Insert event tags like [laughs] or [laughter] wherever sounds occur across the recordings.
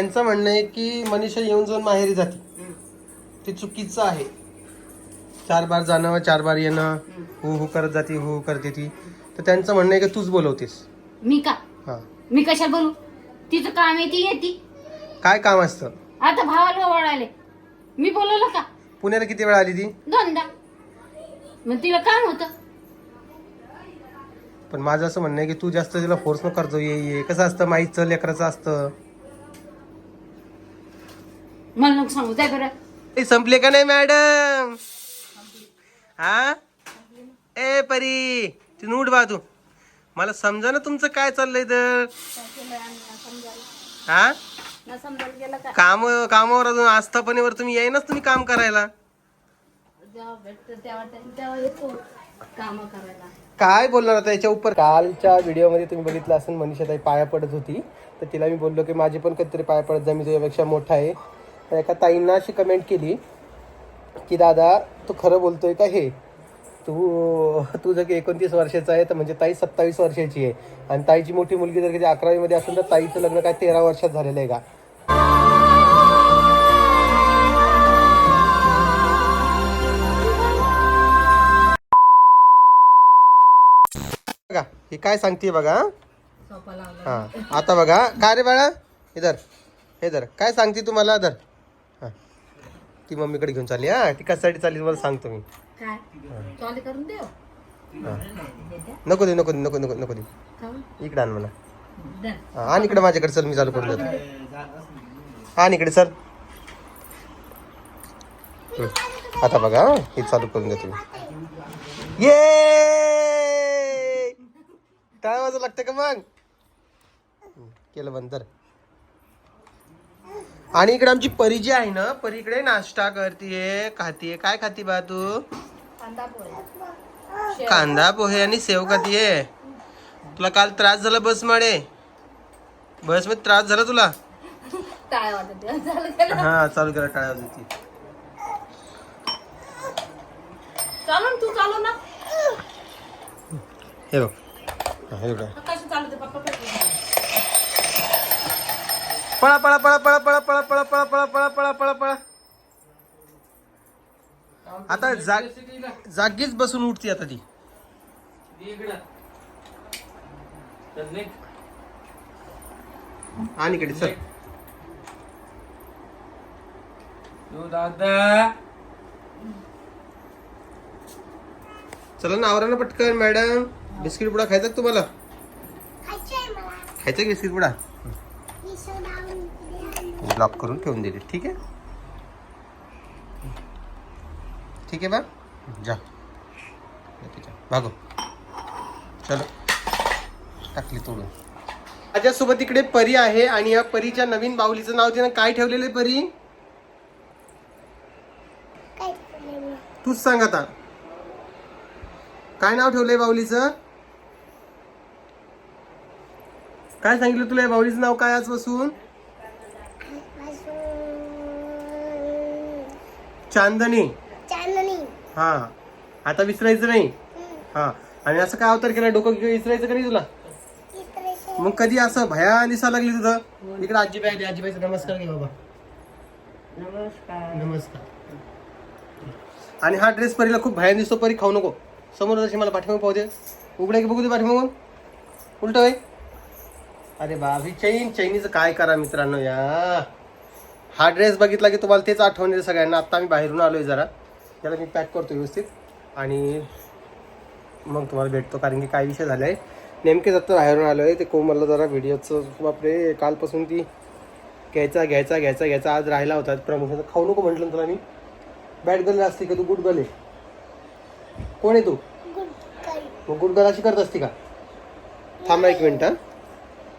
त्यांचं म्हणणं आहे की मनीषा येऊन जाऊन माहेरी जाते. ते चुकीचं आहे. चार बार जाणं चार बार येणं हु हु करत जाते हु हु करते ती तर त्यांचं म्हणणं आहे की तूच बोलवतेस. मी का? हा. मी कशा बोलू? तिचं काम आहे ती येते. काय काम असतं? आता भावाला ओवाळाले मी बोलवलं का? पुण्याला किती वेळा आली ती? दोनदा. मग तिला काम होतं. पण माझं असं म्हणणं आहे की तू जास्त तिला फोर्स न करतो ये ये. कसं असतं? माईचं लेकराचं असतं. मला नको सांगू. जाय बरं. ए, संपले का नाही मॅडम? हा? ए परी ती उठ बा तू. मला समजा ना तुमचं काय चाललंय तर हा? काम कामावर अजून आस्थापनेवर तुम्ही येईनच तुम्ही काम करायला. काय बोलणार आता याच्या उपर? कालच्या व्हिडिओमध्ये तुम्ही बघितलं असेल मनीषा ताई पाया पडत होती. तर तिला मी बोललो की माझे पण कधीतरी पाया पडत जा मी तुझ्यापेक्षा मोठा आहे. एका ताईंना अशी कमेंट केली की दादा तू खरं बोलतोय का हे? तू तू जर की एकोणतीस वर्षाचा आहे तर म्हणजे ताई सत्तावीस वर्षाची आहे. आणि ताईची मोठी मुलगी जर कधी अकरावीमध्ये असेल तर ताईचं लग्न काय तेरा वर्षात झालेलं आहे का? बघा हे काय सांगते बघा हा? हा आता बघा. काय रे बाळा? इधर हे धर. काय सांगते तुम्हाला धर. ती मम्मीकडे घेऊन चालली हा ती कशासाठी चालली तुम्हाला सांगतो मी. काय? चालू करून देव? हा. नको दे नको दे नको नको नको दे इकडे आण मला. हा आण इकडे माझ्याकडे चल मी चालू करून देतो. आण इकडे सर आता बघा हा, हे चालू करून देतो मी. ये! टाळ वाजव लागतं का मग? केलं बंद तर आणि इकडे आमची परी जी आहे ना परी इकडे नाश्ता करतीये खातीये. काय खाती बा तू? कांदा पोहे आणि सेव खातीये. तुला काल त्रास झाला बस माडे. बसमध्ये त्रास झाला तुला. [laughs] हा चालू करा टाळ्या चालू तू चालू ना. हे बघ. हे बघ. पळा पळा पळा पळा पळा पळा पळा पळा पळा पळा पळा पळा पळा आता जाग जागीच बसून उठती आता ती आणि इकडे चल दादा चला ना आवरा ना पटकन मॅडम बिस्किट पुडा खायचा तुम्हाला खायचा बिस्किट पुडा ब्लॉक करून ठेवून दिले ठीक आहे? ठीक आहे बा जा. जा, भागो. चलो. टाकली तोडून. माझ्यासोबत इकडे परी आहे आणि या परीच्या नवीन बाहुलीचं नाव तिनं काय ठेवलेलं आहे परी? तूच सांग आता. काय नाव ठेवलंय बाहुलीचं? काय सांगितलं तुला या बाहुलीचं नाव काय आजपासून? चांदणी. चांदणी. हा. आता विसरायचं नाही? हा. आणि असं काय अवतार केला डोकं घेऊन विसरायचं का नाही तुला? मग कधी असं भया दिसा लागली तुझं इकडे आजीबाई आली आजीबाईचा नमस्कार घे बाबा. नमस्कार. आणि हा ड्रेस परीला खूप भया दिसतो परी खाऊ नको. समोर जशी मला पाठीमागे पाहू दे. उघडे की बघू दे पाठीमागून उलट अरे बाबी चैन चैनीचं काय करा मित्रांनो या? हा ड्रेस बघितला की तुम्हाला तेच आठवण येईल सगळ्यांना. आत्ता मी बाहेरून आलो आहे जरा. त्याला मी पॅक करतो व्यवस्थित. आणि मग तुम्हाला भेटतो कारण की काय विषय झाला आहे नेमकेच आता बाहेरून आलो आहे ते कोमलला जरा व्हिडिओचं बापरे कालपासून ती घ्यायचा घ्यायचा घ्यायचा घ्यायचा. आज राहिला होता. प्रमोशन खाऊ नको म्हटलं तुला मी. बॅट गर्ल असते का तू? गुड गर्ल आहे. कोण आहे तू? मग गुड गर्ल अशी करत असते का? थांबा एक मिनिट.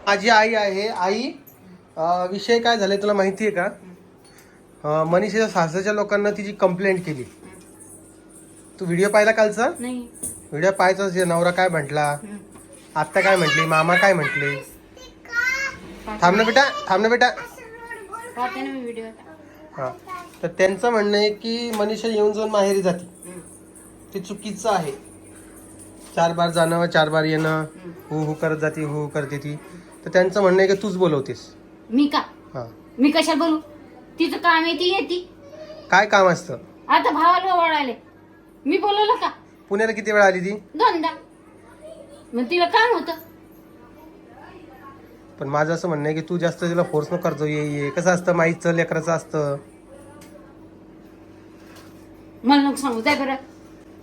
माझी आई आहे. आई विषय काय झालाय तुला माहिती आहे का? मनीषाच्या सासरच्या लोकांना तिची कंप्लेंट केली. तू व्हिडिओ पाहिला कालचा? नाही. व्हिडिओ पाहायचा जे नवरा काय म्हटला? आत्ता काय म्हटली? मामा काय म्हटले? थांब ना बेटा थांब ना बेटा. हा. तर त्यांचं म्हणणं आहे की मनीषा येऊन जाऊन माहेरी जाते. ते चुकीचं आहे. चार बार जाणं चार बार येणं हु हु करत जाते हु हु करते ती तर त्यांचं म्हणणं आहे की तूच बोलवतेस. मी का? हा. मी कशाला बोलू? तिचं काम आहे ती येते. काय काम असतं? आता भावाला ओळाले मी बोलवलं का? पुण्याला किती वेळा आली ती? दोनदा. मग तिला काम होतं. पण माझं असं म्हणणं आहे की तू जास्त तिला फोर्स न करतो ये ये. कसं असतं माईचं लेकराचं असतं. मला नको सांगू जाय बरं.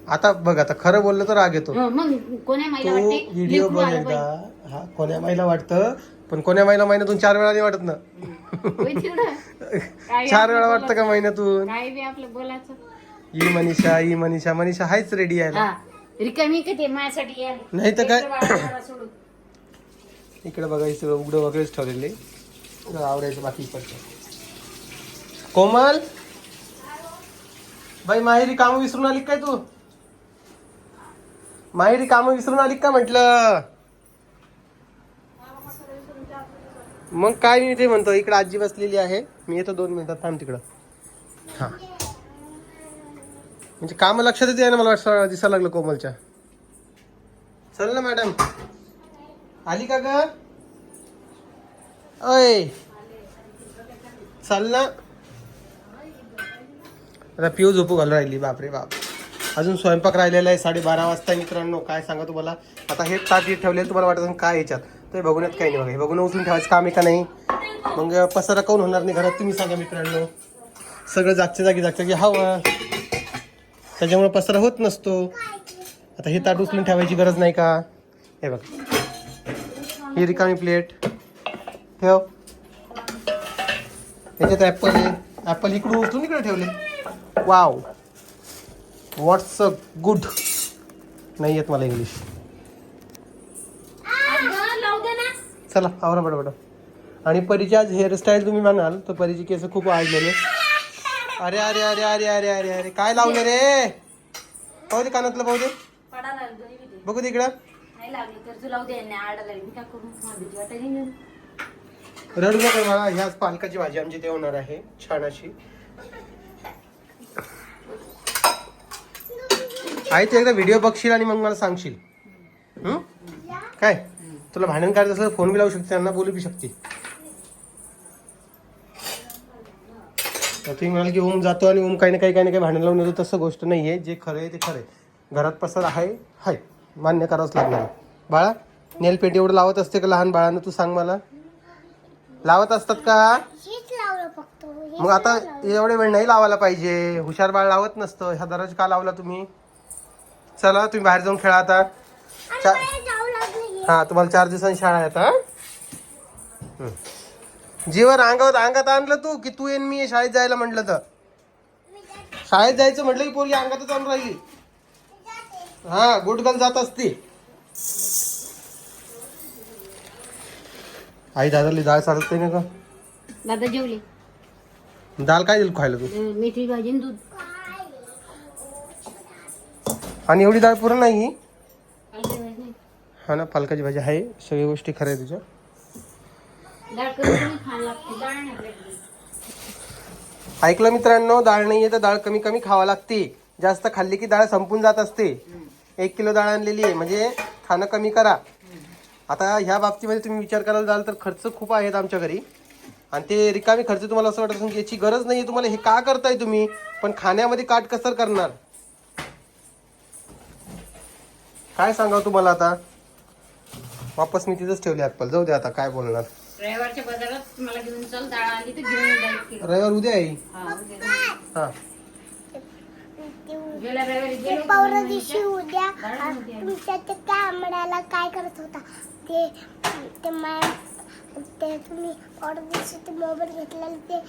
आता बघ आता खरं बोललं तर राग येतो. हं, मग कोण्या तू माहिला वाटते? व्हिडिओ लेकरू बघ आलं एकदा हा कोण्या माईला वाटतं पण कोण्या माईला महिन्यातून चार वेळा नाही वाटत ना. पाहिजे. [laughs] चार वेळा वाटतं का. महिन्यातून? काय बी आपलं बोलायचं. ई मनीषा ई मनीषा. मनीषा हायच रेडी यायला. हा. रिकामी का ते माझ्यासाठी यायला. नाही तर काय? इकडे बघायचं उघडं वगैरेच ठेवलेले आवडायचं बाकी इकडचं कोमल? बाई माहेरी कामं विसरून आली काय तू? माहेरी कामं विसरून आली का म्हटलं? मग काय मी ते म्हणतो इकडे आजी बसलेली आहे. मी येतो दोन मिनिटात थांब तिकडं. हा. म्हणजे काम लक्षातच आहे ना मला वाटतं दिसायला लागलं कोमलच्या. चल ना मॅडम. आली का ग? अय चाल ना. आता पिऊ झोपू घालून राहिली बापरे बाप. अजून स्वयंपाक राहिलेला आहे साडेबारा वाजता मित्रांनो. काय सांगा तुम्हाला? आता हे ताट ठेवलेलं तुम्हाला वाटत काय याच्यात? ते बघूनच काही नाही बघा. हे बघून उचलून ठेवायचं काम आहे का नाही? मग पसारा काऊन होणार नाही घरात? तुम्ही सांगा मित्रांनो. सगळं जागच्या जागी जागच्या जागी हवं. त्याच्यामुळे पसारा होत नसतो. आता हे ताट उचलून ठेवायची गरज नाही का? हे बघ. ही रिकामी प्लेट ठेव. याच्यात ॲपल आहे. ॲपल इकडून उचलून इकडे ठेवले. वाव व्हॉट्स अ गुड नाही येत मला इंग्लिश अगं, लावू दे ना. चला आवरा बडबड. आणि परीची आज हेअरस्टाईल तुम्ही म्हणाल तर परीची केस खूप वाढलेले अरे अरे अरे अरे अरे अरे अरे. काय लावले रे? पाहू दे कानातलं पाहू दे. बघू दे इकडं. रडू नका मला ह्याच पालकाची भाजी आमची ते होणार आहे छान अशी. आई तू एकदा व्हिडिओ बघशील आणि मग मला सांगशील? काय? तुला भांडण काढत असलं फोन बी लावू शकते त्यांना बोलू बी शकते. तर तुम्ही म्हणाल की ओम जातो आणि ओम काही ना काही काही ना काही भांडण लावून येतो तसं गोष्ट नाही आहे जे खरं आहे ते खरं आहे घरात पसार आहे हाय. मान्य करावंच लागणार. बाळा नेल पेंट एवढं लावत असते का लहान बाळानं? तू सांग मला. लावत असतात का? मग आता. एवढे वेळ नाही लावायला पाहिजे. हुशार बाळ लावत नसतं. ह्या दररोज का लावला तुम्ही? चला तुम्ही बाहेर जाऊन खेळा आता. हे. तुम्हाला चार दिवसांनी शाळा आता हं. जीवर अंगावर अंगात आणलं तू की तू येईन मी शाळेत जायला म्हटलं तर? शाळेत जायचं म्हटलं की पोरगी अंगातच आणून राहिली? हा गुडगल जात असती. आई दादाली डाळ चालत नाही ना दादा जेवले. का दाल काय दिलं खायला तू? मेथी भाजी आणि दूध. आणि एवढी डाळ पुरण नाही ही काय जेवायचं नाही. हा ना पालकाची भाजी आहे. सगळ्या गोष्टी खऱ्या आहे तुझ्या. ऐकलं मित्रांनो डाळ नाही आहे तर डाळ कमी कमी खावा लागते. जास्त खाल्ली की डाळ संपून जात असते. एक किलो डाळ आणलेली आहे म्हणजे खाणं कमी करा. आता ह्या बाबतीमध्ये तुम्ही विचार करायला जाल तर खर्च खूप आहेत आमच्या घरी. आणि ते रिकामी खर्च तुम्हाला असं वाटत असेल याची गरज नाही तुम्हाला हे का करताय तुम्ही? पण खाण्यामध्ये काटकसर करणार? काय सांगावं तुम्हाला आता? वापस मी तिथंच ठेवली ॲपल जाऊ दे आता काय बोलणार? रविवारच्या बाजारात मला घेऊन चल डाळ आली तर घेऊन ये डाळ एक किलो. रविवार उद्या आहे. हा. हां. गेल्या रविवारी गेलो दिवशी उद्या. तुमच्या ते कांबड्याला काय करत होता? ते ते मॅम ते तुम्ही दिवशी ते मोबाईल घेतलेला ते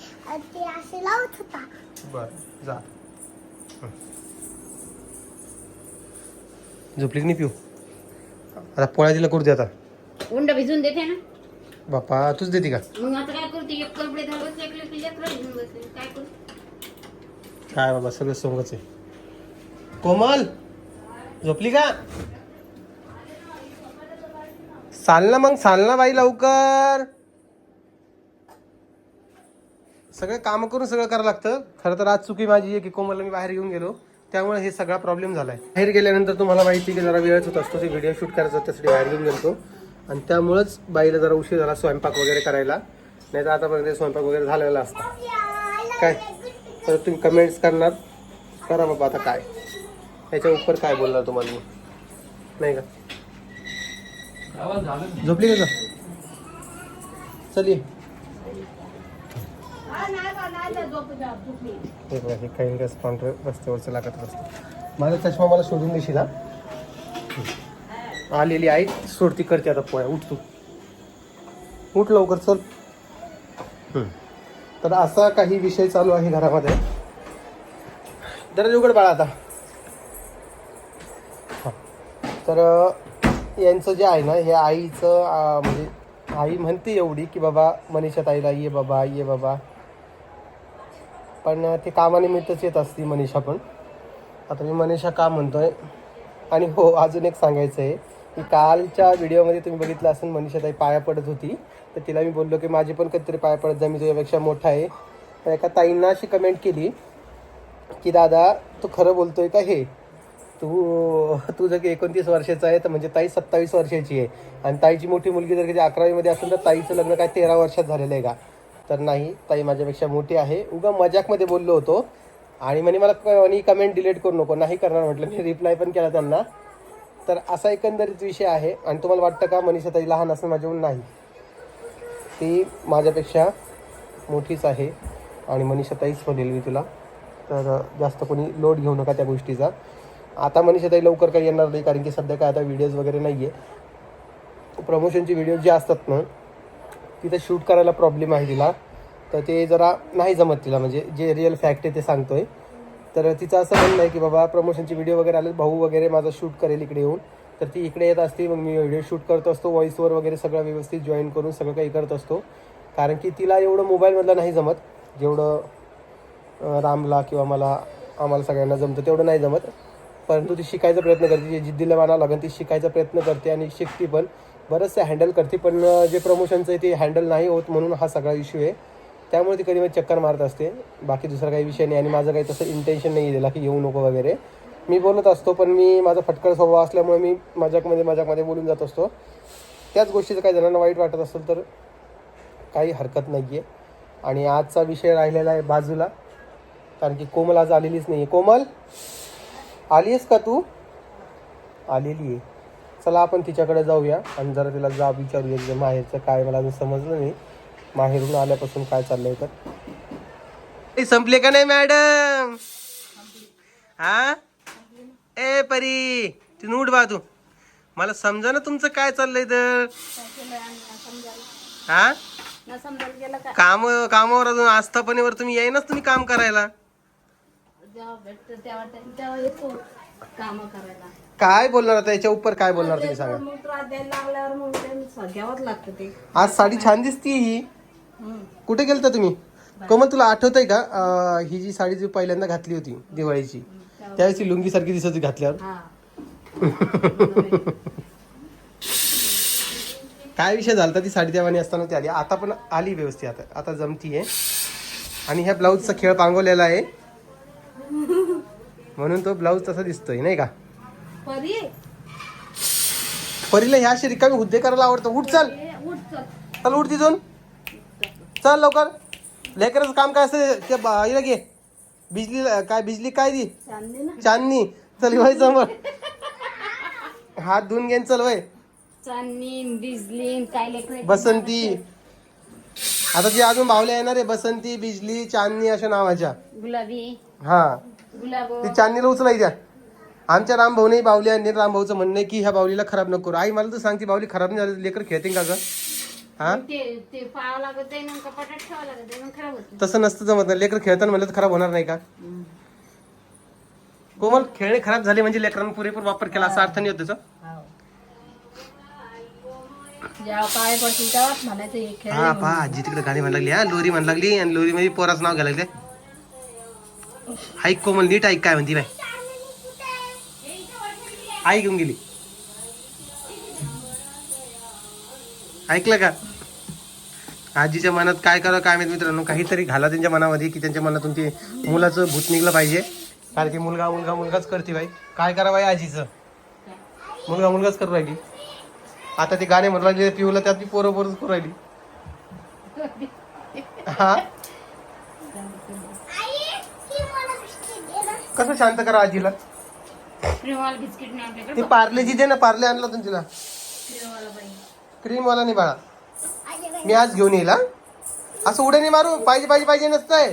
ते असे लावत होता. बर जा. झोपली की नाही पिऊ? आता पोळ्या दिला करू दे आता. उंड भिजून देते ना. बापा तूच देते का? मग आता काय करते एक कपडे धर बसले एक लेकरं लेकरं घेऊन बसले काय करू? काय बाबा सगळं सोंगच आहे. कोमल झोपली का? चाल ना मग चाल ना बाई लवकर. सगळे काम करून सगळं करावं लागतं. खरं तर आज चुकी माझी आहे की कोमलला मी बाहेर घेऊन गेलो. त्यामुळे हे सगळा प्रॉब्लेम झालाय. बाहेर गेल्यानंतर तुम्हाला माहिती आहे की जरा वेळच होत असतो ते व्हिडिओ शूट करायचा त्यासाठी बाहेर घेऊन गेलो आणि त्यामुळंच बाईला जरा उशीर झाला स्वयंपाक वगैरे करायला. नाही तर आतापर्यंत स्वयंपाक वगैरे झालेला असता. काय? तर तुम्ही कमेंट्स करणार. करा बाबा आता काय? याच्या उपर काय बोलणार तुम्हाला मी? नाही का? झोपली का चल ये. काही रस्त्यावरचं लागत असतं. माझा चष्मा मला शोधून देशील हा? आलेली आई सोडती करते आता पोळ्या उठ तू. उठ लवकर चल. तर असा काही विषय चालू आहे घरामध्ये. जरा उघड बाळा आता. तर यांचं जे आहे ना हे आईचं म्हणजे आई म्हणते एवढी की बाबा मनीषा ताईला ये बाबा ये बाबा. पण ते कामानिमित्तच येत असती मनीषा पण. आता मी मनीषा का म्हणतोय? आणि हो अजून एक सांगायचं आहे की कालच्या व्हिडिओमध्ये तुम्ही बघितलं असेल मनीषा ताई पाया पडत होती. तर तिला मी बोललो की माझे पण कधीतरी पाया पडत जा मी तुझ्यापेक्षा मोठा आहे. तर एका ताईंना अशी कमेंट केली की दादा तू खरं बोलतोय का हे? तू तू जर की एकोणतीस वर्षाचा आहे तर म्हणजे ताई सत्तावीस वर्षाची आहे. आणि ताईची मोठी मुलगी जर कधी अकरावीमध्ये असेल तर ताईचं लग्न काय तेरा वर्षात झालेलं आहे का? तर नाही ताई माझ्यापेक्षा मोठी आहे. उगा मजाकमध्ये बोललो होतो. आणि म्हणे मला कमेंट डिलीट करू नको नाही करणार. म्हटलं मी रिप्लाय पण केला त्यांना. तर असा एकंदरीत विषय आहे. आणि तुम्हाला वाटतं का मनीषा ताई लहान असणं माझ्याहून नाही? ती माझ्यापेक्षा मोठीच आहे. आणि मनीषा ताईच बोलेल मी तुला. तर जास्त कोणी लोड घेऊ नका त्या गोष्टीचा. आता मनीषा ताई लवकर काही येणार नाही कारण की सध्या काय आता व्हिडिओज वगैरे नाही आहे प्रमोशनचे व्हिडिओ जे असतात ना तिथं शूट करायला प्रॉब्लेम आहे तिला. तर ते जरा नाही जमत तिला. म्हणजे जे रिअल फॅक्ट आहे ते सांगतो आहे तर तिचं असं म्हणणं आहे की बाबा प्रमोशनचे व्हिडिओ वगैरे आले भाऊ वगैरे माझा शूट करेल इकडे येऊन. तर ती इकडे येत असते मग मी व्हिडिओ शूट करत असतो व्हॉईसवर वगैरे सगळं व्यवस्थित जॉईन करून सगळं काही करत असतो. कारण की तिला एवढं मोबाईलमधलं नाही जमत जेवढं रामला किंवा मला आम्हाला सगळ्यांना जमतं तेवढं नाही जमत. परंतु ती शिकायचा प्रयत्न करते जे जिद्दीला मानावं लागेल ती शिकायचा प्रयत्न करते आणि शिकते पण. बरंचसं हँडल करते पण जे प्रमोशनचं आहे ते हँडल नाही होत म्हणून हा सगळा इश्यू आहे. त्यामुळे ती कधी चक्कर मारत असते. बाकी दुसरा काही विषय नाही आणि माझं काही तसं इंटेन्शन नाही दिला की येऊ नको वगैरे. मी बोलत असतो पण मी माझा फटकळ स्वभाव असल्यामुळे मी मजाकमध्ये मजाकमध्ये बोलून जात असतो. त्याच गोष्टीचं काही जणांना वाईट वाटत असेल तर काही हरकत नाही आहे आणि आजचा विषय राहिलेला आहे बाजूला. कारण की कोमल आज आलेलीच नाही आहे कोमल आली आहेस का तू? आलेली आहे. चला आपण तिच्याकडे जाऊया आणि जरा तिला जा विचारूया की माहेरचं काय मला अजून समजलं नाही. माहेरून आल्यापासून काय चाललंय तर? संपले का नाही मॅडम? हा? ए परी ती नूट बा तू. मला समजा ना तुमचं काय चाललंय तर हा? काम कामावर अजून आस्थापनेवर तुम्ही येईनच तुम्ही काम करायला. काय बोलणार आता? याच्या उपर काय बोलणार तुम्ही सांगा. आज साडी छान दिसती ही. कुठे गेलता तुम्ही? कोमल तुला आठवत आहे का? अं, ही जी साडी जी पहिल्यांदा घातली होती दिवाळीची. त्यावेळेस ती लुंगी सारखी दिसत होती घातल्यावर. हा. काय विषय झाला ती साडी देवानी असताना ती आली? आता पण आली व्यवस्थित आता. आता जमतीये. आणि ह्या ब्लाऊजचा खेळ पांगवलेला आहे. म्हणून तो ब्लाऊज तसा दिसतोय नाही का? परी. परीला ह्या अशी रिकामी हुद्दे करायला आवडतं. उठ चल. उठ चल. चल उठ तिथून. चल लवकर. लेकराचं काम काय असतं ते ब- हिला घे. बिजली काय बिजली काय दी ना. चांदणी. चल वय समोर. हात धुवून घेऊन चल वय चांदणी बिजली काय लेकर बसंती. आता जे अजून बावल्या येणार आहे. बसंती बिजली चांदणी अशा नावाच्या. गुलाबी. हा. गुलाब. ती चांदणीला उचलायच्या आमच्या रामभाऊने बावली आणि रामभाऊचं म्हणणं आहे की ह्या बावलीला खराब नको करू. आई मला तर सांग ती बावली खराब नाही झाली. लेकर खेळते का ग? हा? ते ते पाहावं लागत आहे ना कपाटात ठेवावं लागत आहे मग खराब होते. तसं नसतं जमत नाही लेकर खेळताना म्हणलं तर खराब होणार नाही का? कोमल खेळणे खराब झाले म्हणजे लेकरांना पुरेपूर वापर केला असा अर्थ नाही होत त्याचा. जेव्हा पाय पडतील तेव्हाच म्हणायचं हे खेळ हा पहा आजी तिकडे गाणी म्हणायला लागली. हा लोरी म्हणायला लागली आणि लोरी मध्ये पोराचं नाव घ्यायला लागले. ऐक कोमल नीट ऐक काय म्हणती बाय आई घेऊन गेली. ऐकलं का? आजीच्या मनात काय करा काय माहीत मित्रांनो काहीतरी घाला त्यांच्या मनामध्ये की त्यांच्या मनातून ते मुलाचं भूत निघलं पाहिजे. कारण की मुलगा मुलगा मुलगाच करते बाई. काय करा बाई आजीचं? मुलगा मुलगाच करू राहिली. आता ते गाणे म्हणू लागले पिऊला त्यात ती पोरं करू राहिली. हा? कसं शांत करा आजीला? ती आपल्याकडे पार्लेजी दे ना पार्ले आणला ना तिला. क्रीमवाला बाई. क्रीम वाला नाही बाळा. मी आज घेऊन येईल हा? असं उड्या नाही मारू पाहिजे पाहिजे पाहिजे नसतंय.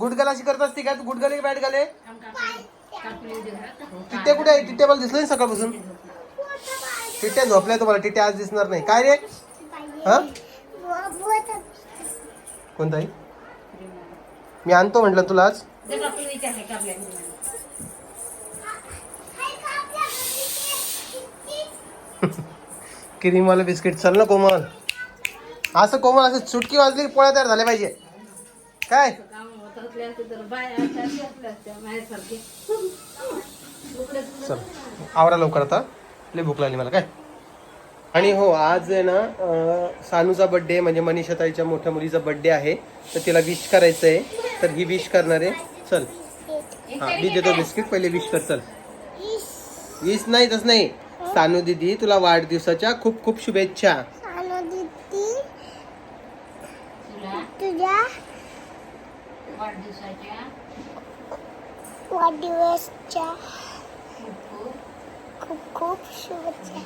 गुडगल अशी करत असते का तू गुडगले की बॅट गले आम कुठे आहे? टिट्ट्या मला दिसलं नाही सकाळपासून. टिट्ट्या झोपल्या तुम्हाला टिट्ट्या आज दिसणार नाही. काय रे? हा? कोणता आहे? मी आणतो म्हटलं तुला आज. ते बिस्किट चल ना कोमल. असं कोमल असं चुटकी वाजली की पोळ्या तयार झाल्या पाहिजे. काय? चल आवरा लवकर आता. लय भूक लागली मला काय? आणि हो आज आहे ना सानूचा बड्डे म्हणजे मनीषा ताईच्या मोठ्या मुलीचा बड्डे आहे. तर तिला विश करायचं आहे तर ही विश करणार आहे. चल. हा मी देतो बिस्किट पहिले विश कर चल. विश नाही तस नाही. सानू दीदी तुला वाढदिवसाच्या खूप खूप शुभेच्छा तुला तुझ्या वाढदिवसाच्या वाढदिवसच्या खूप खूप शुभेच्छा.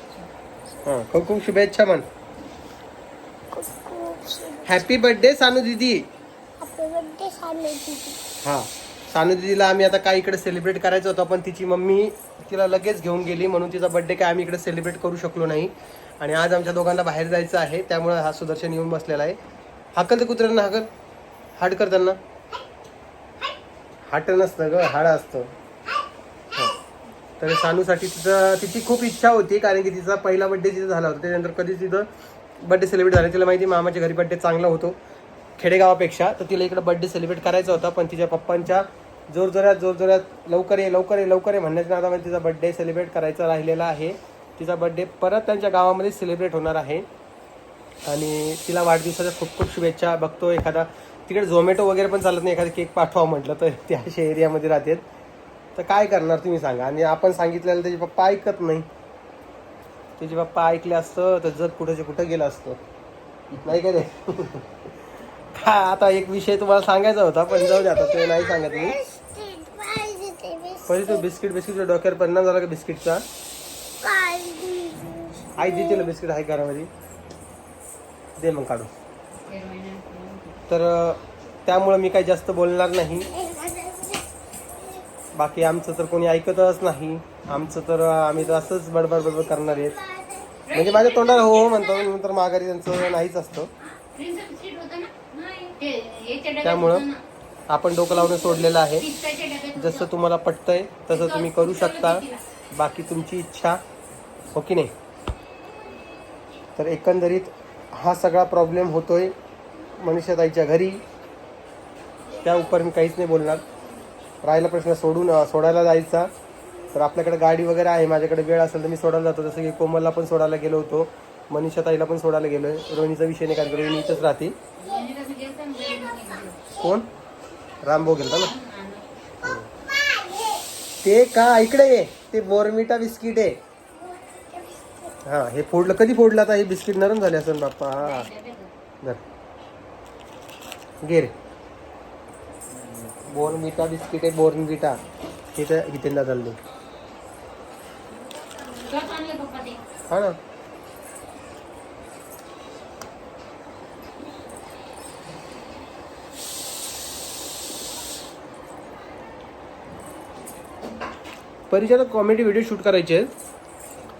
हा खूप खूप शुभेच्छा म्हण. खूप खूप शुभेच्छा. हॅपी बर्थडे सानू दीदी बर्थडे सानू दीदी हा सानू दीदीला आम्ही आता काय इकडे सेलिब्रेट करायचं होतं पण तिची मम्मी तिला लगेच घेऊन गेली म्हणून तिचा बर्थडे काय आम्ही इकडे सेलिब्रेट करू शकलो नाही. आणि आज आमच्या दोघांना बाहेर जायचं आहे त्यामुळे हा सुदर्शन येऊन बसलेला आहे. हाकल ते कुत्र्यांना हाकल. हाड कर त्यांना. हाट नसतं ग हाड असतं. तर सानूसाठी तिचं तिची खूप इच्छा होती कारण की तिचा पहिला बड्डे तिचा झाला होता. त्याच्यानंतर कधीच तिथं बड्डे सेलिब्रेट झाला तिला माहिती मामाच्या घरी बड्डे चांगला होतो खेडेगावापेक्षा. तर तिला इकडे बड्डे सेलिब्रेट करायचा होता पण तिच्या पप्पांच्या जोरजोरात जोरजोरात लवकर ये लवकर ये लवकर ये म्हणण्याच्या नादामध्ये तिचा बड्डे सेलिब्रेट करायचा राहिलेला आहे. तिचा बड्डे परत त्यांच्या गावामध्ये सेलिब्रेट होणार आहे. आणि तिला वाढदिवसाच्या खूप खूप शुभेच्छा. बघतो एखादा तिकडे झोमॅटो वगैरे पण चालत नाही. एखादा केक पाठवा म्हटलं तर ते अशा एरियामध्ये राहतात. तर काय करणार तुम्ही सांगा. आणि आपण सांगितलेलं त्याचे पप्पा ऐकत नाही. त्याचे पप्पा ऐकले असतं तर जग कुठं कुठं गेलं असतं. नाही का हा आता एक विषय तुम्हाला सांगायचा होता पण जाऊ दे आता ते नाही सांगत मी. पहिले तो बिस्किट बिस्किट डोक्यावर परिणाम झाला का बिस्किटचा? आई देते ना बिस्किट आहे घरामध्ये. दे मग हेरोईन तर त्यामुळं मी काही जास्त बोलणार नाही. बाकी आमचं तर कोणी ऐकतच नाही. आमचं तर आम्ही तर असंच बडबड बडबड करणार आहेत. म्हणजे माझ्या तोंडाला हो हो म्हणतो नंतर माघारी त्यांचं नाहीच असतं. त्यामुळं आपण डोकं लावणं सोडलेलं आहे. जसं तुम्हाला पटतंय तसं तुम्ही करू शकता. बाकी तुमची इच्छा हो की नाही? तर एकंदरीत हा सगळा प्रॉब्लेम होतोय मनुष्यताईच्या घरी. त्या उपर मी काहीच नाही बोलणार. राहिला प्रश्न सोडून सोडायला जायचा. तर आपल्याकडे गाडी वगैरे आहे माझ्याकडे वेळ असेल तर मी सोडायला जातो. जसं की कोमलला पण सोडायला गेलो होतो मनीषा ताईला पण सोडायला गेलो आहे रोहिणीचा विषय नाही कारण रोहिणी इथंच राहते. कोण? रामभाऊ गेलता ना. ते का इकडे ये. ते बोरमिटा बिस्किट आहे. हा हे फोडलं. कधी फोडलं आता? हे बिस्किट नरम झाले असेल बाप्पा. हा. धर. रे. बोर्नविटा बिस्किट आहे बोर्नविटा हे तर हितेंदा चालले हा ना. परीच्या कॉमेडी व्हिडिओ शूट करायचे आहेत.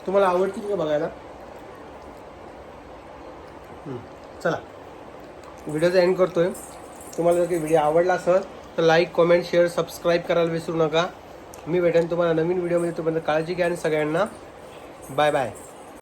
तुम्हाला आवडतील का बघायला? चला. व्हिडिओचा एंड करतोय. तुम्हाला जर काही व्हिडिओ आवडला असेल तर लाईक कॉमेंट शेअर सबस्क्राईब करायला विसरू नका. मी भेटेन तुम्हाला नवीन व्हिडिओमध्ये. तोपर्यंत काळजी घ्या आणि सगळ्यांना. Bye bye